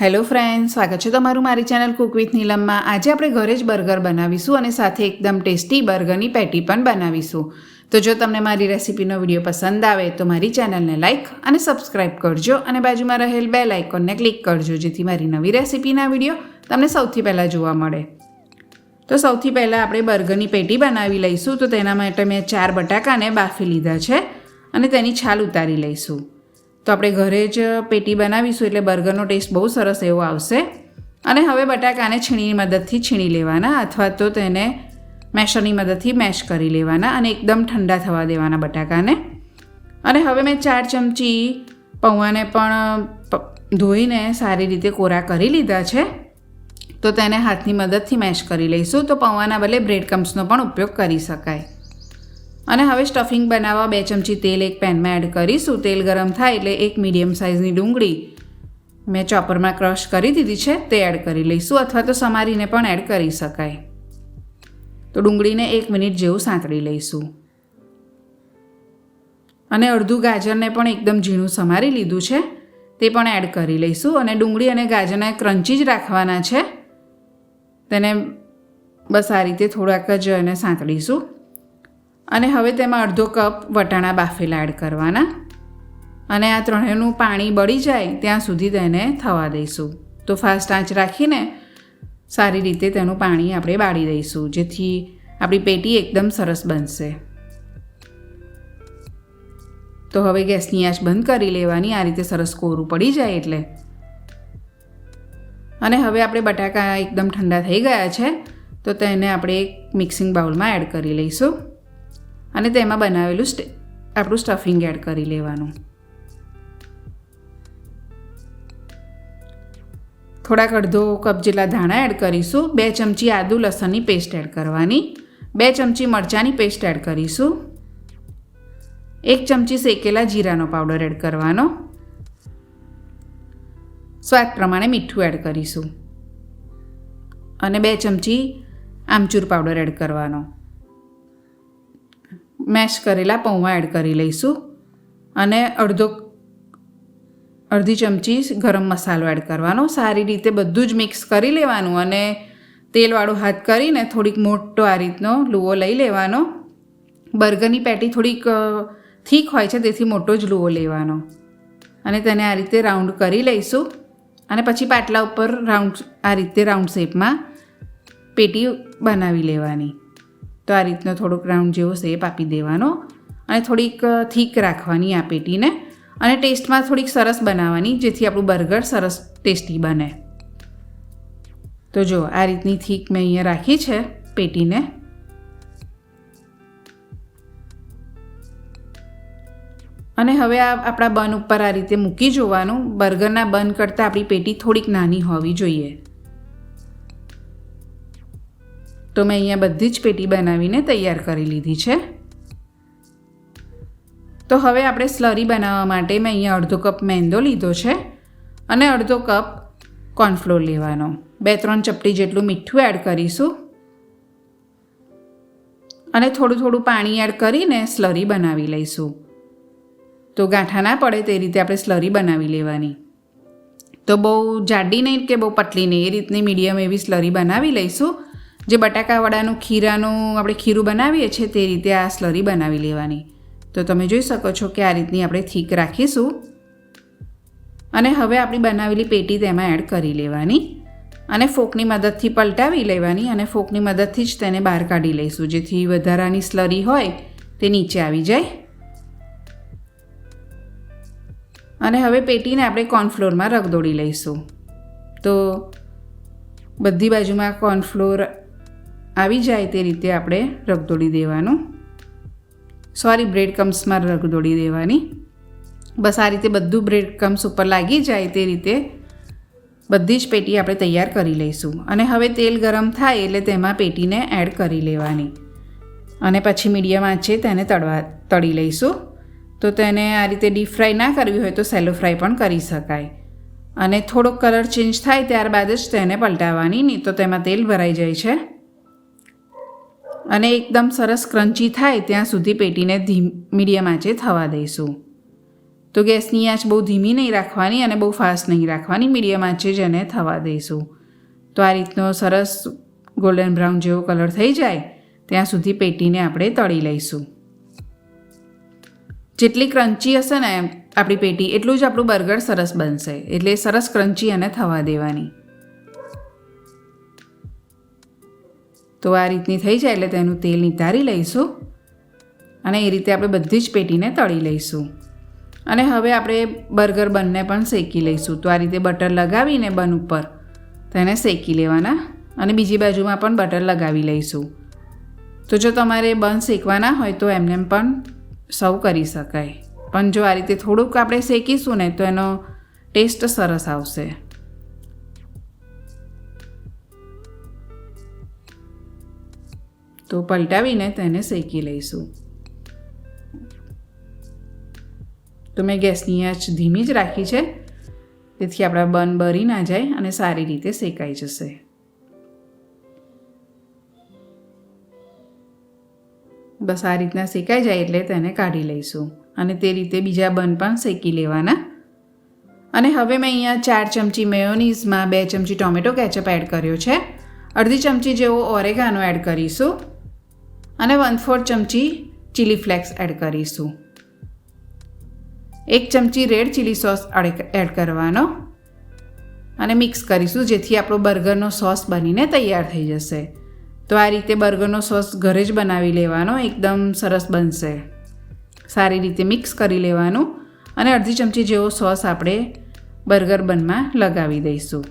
Hello friend સ્વાગત છે તમારું મારી ચેનલ કુક વિથ નીલમમાં. આજે આપણે ઘરે જ બર્ગર બનાવીશું અને સાથે એકદમ ટેસ્ટી બર્ગરની પેટી પણ બનાવીશું. તો જો તમને મારી રેસિપીનો વીડિયો પસંદ આવે તો મારી ચેનલને લાઇક અને સબસ્ક્રાઇબ કરજો અને બાજુમાં રહેલ બે લાઇકોનને ક્લિક કરજો જેથી મારી નવી રેસિપીના વીડિયો તમને સૌથી પહેલાં જોવા મળે. તો સૌથી પહેલાં આપણે બર્ગરની પેટી બનાવી લઈશું. તો તેના માટે મેં ચાર બટાકાને બાફી લીધા છે અને તેની છાલ ઉતારી લઈશું. તો આપણે ઘરે જ પેટી બનાવીશું એટલે બર્ગરનો ટેસ્ટ બહુ સરસ એવો આવશે. અને હવે બટાકાને છીણીની મદદથી છીણી લેવાના અથવા તો તેને મેશરની મદદથી મેશ કરી લેવાના અને એકદમ ઠંડા થવા દેવાના બટાકાને. અને હવે મેં ચાર ચમચી પૌવાને પણ ધોઈને સારી રીતે કોરા કરી લીધા છે. તો તેને હાથની મદદથી મેશ કરી લઈશું. તો પૌવાના બદલે બ્રેડ કમ્સનો પણ ઉપયોગ કરી શકાય. અને હવે સ્ટફિંગ બનાવવા બે ચમચી તેલ એક પેનમાં એડ કરીશું. તેલ ગરમ થાય એટલે એક મીડિયમ સાઇઝની ડુંગળી મેં ચોપરમાં ક્રશ કરી દીધી છે, તે એડ કરી લઈશું અથવા તો સમારીને પણ એડ કરી શકાય. તો ડુંગળીને એક મિનિટ જેવું સાંતળી લઈશું. અને અડધું ગાજરને પણ એકદમ ઝીણું સમારી લીધું છે, તે પણ એડ કરી લઈશું. અને ડુંગળી અને ગાજરને ક્રંચી જ રાખવાના છે, તેને બસ આ રીતે થોડાક જ એને સાંતળીશું. અને હવે તેમાં અડધો કપ વટાણા બાફેલા એડ કરવાના. અને આ ત્રણેયનું પાણી બળી જાય ત્યાં સુધી તેને થવા દઈશું. તો ફાસ્ટ આંચ રાખીને સારી રીતે તેનું પાણી આપણે બાળી દઈશું, જેથી આપણી પેટી એકદમ સરસ બનશે. તો હવે ગેસની આંચ બંધ કરી લેવાની, આ રીતે સરસ કોરું પડી જાય એટલે. અને હવે આપણે બટાકા એકદમ ઠંડા થઈ ગયા છે, તો તેને આપણે એક મિક્સિંગ બાઉલમાં એડ કરી લઈશું. અને તેમાં બનાવેલું સ્ટે આપણું સ્ટફિંગ એડ કરી લેવાનું. થોડાક અડધો કપ જેટલા ધાણા એડ કરીશું. બે ચમચી આદુ લસણની પેસ્ટ એડ કરવાની. બે ચમચી મરચાંની પેસ્ટ એડ કરીશું. એક ચમચી શેકેલા જીરાનો પાવડર એડ કરવાનો. સ્વાદ પ્રમાણે મીઠું એડ કરીશું. અને બે ચમચી આમચૂર પાવડર એડ કરવાનો. મેશ કરેલા પૌવા એડ કરી લઈશું. અને અડધો અડધી ચમચી ગરમ મસાલો એડ કરવાનો. સારી રીતે બધું જ મિક્સ કરી લેવાનું અને તેલવાળો હાથ કરીને થોડીક મોટો આ રીતનો લુવો લઈ લેવાનો. બર્ગરની પેટી થોડીક થીક હોય છે તેથી મોટો જ લુવો લેવાનો. અને તેને આ રીતે રાઉન્ડ કરી લઈશું. અને પછી પાટલા ઉપર રાઉન્ડ આ રીતે રાઉન્ડ શેપમાં પેટી બનાવી લેવાની. તો આ રીતનો થોડોક રાઉન્ડ જેવો શેપ આપી દેવાનો અને થોડીક થીક રાખવાની આ પેટીને અને ટેસ્ટમાં થોડીક સરસ બનાવવાની જેથી આપણું બર્ગર સરસ ટેસ્ટી બને. તો જો, આ રીતની થીક મેં અહીંયા રાખી છે પેટીને. અને હવે આ આપણા બન ઉપર આ રીતે મૂકી જોવાનું. બર્ગરના બન કરતાં આપણી પેટી થોડીક નાની હોવી જોઈએ. તો મેં અહીંયા બધી જ પેટી બનાવીને તૈયાર કરી લીધી છે. તો હવે આપણે સ્લરી બનાવવા માટે મેં અહીંયા અડધો કપ મેંદો લીધો છે અને અડધો કપ કોર્નફ્લોર લેવાનો. બે ત્રણ ચપટી જેટલું મીઠું એડ કરીશું. અને થોડું થોડું પાણી એડ કરીને સ્લરી બનાવી લઈશું. તો ગાંઠા ના પડે તે રીતે આપણે સ્લરી બનાવી લેવાની. તો બહુ જાડી નહીં કે બહુ પતલી નહીં, એ રીતની મીડિયમ એવી સ્લરી બનાવી લઈશું. જે બટાકાવાળાનું ખીરાનું આપણે ખીરું બનાવીએ છીએ તે રીતે આ સ્લરી બનાવી લેવાની. તો તમે જોઈ શકો છો કે આ રીતની આપણે થીક રાખીશું. અને હવે આપણી બનાવેલી પેટી તેમાં એડ કરી લેવાની. અને ફોકની મદદથી પલટાવી લેવાની અને ફોકની મદદથી જ તેને બહાર કાઢી લઈશું. જેથી વધારાની સ્લરી હોય તે નીચે આવી જાય. અને હવે પેટીને આપણે કોર્નફ્લોરમાં રગદોડી લઈશું. તો બધી બાજુમાં કોર્નફ્લોર આવી જાય તે રીતે આપણે રગદોડી દેવાનું. સોરી બ્રેડ કમ્સમાં રગદોડી દેવાની. બસ આ રીતે બધું બ્રેડ કમ્સ ઉપર લાગી જાય તે રીતે બધી જ પેટી આપણે તૈયાર કરી લઈશું. અને હવે તેલ ગરમ થાય એટલે તેમાં પેટીને એડ કરી લેવાની. અને પછી મીડિયમ આંચે તેને તળવા, તળી લઈશું. તો તેને આ રીતે ડીપ ફ્રાય ના કરવી હોય તો સેલો ફ્રાય પણ કરી શકાય. અને થોડોક કલર ચેન્જ થાય ત્યારબાદ જ તેને પલટાવવાની નહીં તો તેમાં તેલ ભરાઈ જાય છે. અને એકદમ સરસ ક્રંચી થાય ત્યાં સુધી પેટીને ધીમ, મીડિયમ આંચે થવા દઈશું. તો ગેસની આંચ બહુ ધીમી નહીં રાખવાની અને બહુ ફાસ્ટ નહીં રાખવાની, મીડિયમ આંચે જ એને થવા દઈશું. તો આ રીતનો સરસ ગોલ્ડન બ્રાઉન જેવો કલર થઈ જાય, ત્યાં સુધી પેટીને આપણે તળી લઈશું. જેટલી ક્રંચી હશે ને આપણી પેટી, એટલું જ આપણું બર્ગર સરસ બનશે, એટલે સરસ ક્રંચી અને થવા દેવાની. તો આ રીતની થઈ જાય એટલે તેનું તેલ નિતારી લઈશું. અને એ રીતે આપણે બધી જ પેટીને તળી લઈશું. અને હવે આપણે બર્ગર બનને પણ શેકી લઈશું. તો આ રીતે બટર લગાવીને બન ઉપર તેને શેકી લેવાના. અને બીજી બાજુમાં પણ બટર લગાવી લઈશું. તો જો તમારે બન શેકવાના હોય તો એમને પણ સર્વ કરી શકાય. પણ જો આ રીતે થોડુંક આપણે શેકીશું ને તો એનો ટેસ્ટ સરસ આવશે. તો પલટાવીને તેને શેકી લઈશું. તો મેં ગેસની આંચ ધીમી જ રાખી છે. તેથી આપણા બન બરી ના જાય અને સારી રીતે શેકાઈ જશે. બસ આ રીતના શેકાઈ જાય એટલે તેને કાઢી લઈશું. અને તે રીતે બીજા બન પણ શેકી લેવાના. અને હવે મેં અહીંયા ચાર ચમચી મેયોનીઝમાં બે ચમચી ટોમેટો કેચઅપ એડ કર્યો છે. અડધી ચમચી જેવો ઓરેગાનો એડ કરીશું. અને વન ફોર્થ ચમચી ચીલી ફ્લેક્સ એડ કરીશું. એક ચમચી રેડ ચીલી સોસ એડ કરવાનો. અને મિક્સ કરીશું, જેથી આપણો બર્ગરનો સોસ બનીને તૈયાર થઈ જશે. તો આ રીતે બર્ગરનો સોસ ઘરે જ બનાવી લેવાનો, એકદમ સરસ બનશે. સારી રીતે મિક્સ કરી લેવાનું અને અડધી ચમચી જેવો સોસ આપણે બર્ગર બનમાં લગાવી દઈશું.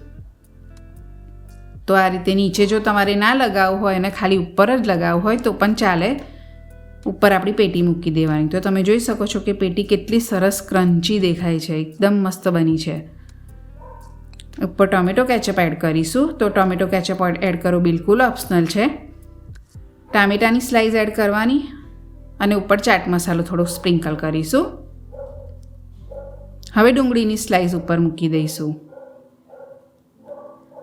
તો આ રીતે નીચે જો તમારે ના લગાવવું હોય અને ખાલી ઉપર જ લગાવવું હોય તો પણ ચાલે. ઉપર આપણી પેટી મૂકી દેવાની. તો તમે જોઈ શકો છો કે પેટી કેટલી સરસ ક્રન્ચી દેખાય છે. એકદમ મસ્ત બની છે. ઉપર ટોમેટો કેચઅપ એડ કરીશું. તો ટોમેટો કેચઅપ એડ કરો બિલકુલ ઓપ્શનલ છે. ટામેટાની સ્લાઇસ એડ કરવાની અને ઉપર ચાટ મસાલો થોડો સ્પ્રિંકલ કરીશું. હવે ડુંગળીની સ્લાઇસ ઉપર મૂકી દઈશું.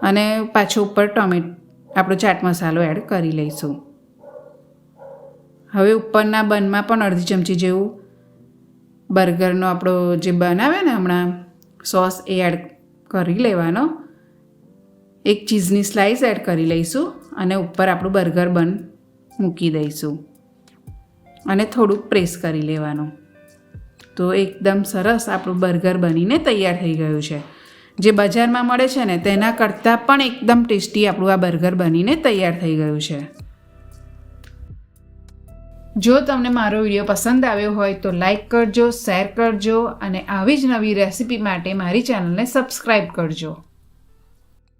અને પાછો ઉપર ટોમેટ, આપણો ચાટ મસાલો એડ કરી લઈશું. હવે ઉપરના બનમાં પણ અડધી ચમચી જેવું બર્ગરનો આપણો જે બનાવે ને હમણાં, સોસ એ એડ કરી લેવાનો. એક ચીઝની સ્લાઇસ એડ કરી લઈશું અને ઉપર આપણું બર્ગર બન મૂકી દઈશું. અને થોડુંક પ્રેસ કરી લેવાનું. તો એકદમ સરસ આપણું બર્ગર બનીને તૈયાર થઈ ગયું છે. જે બજારમાં મળે છે ને, તેના કરતાં પણ એકદમ ટેસ્ટી આપણું આ બર્ગર બનીને તૈયાર થઈ ગયું છે. જો તમને મારો વીડિયો પસંદ આવ્યો હોય તો લાઈક કરજો, શેર કરજો અને આવી જ નવી રેસિપી માટે મારી ચેનલને સબસ્ક્રાઈબ કરજો.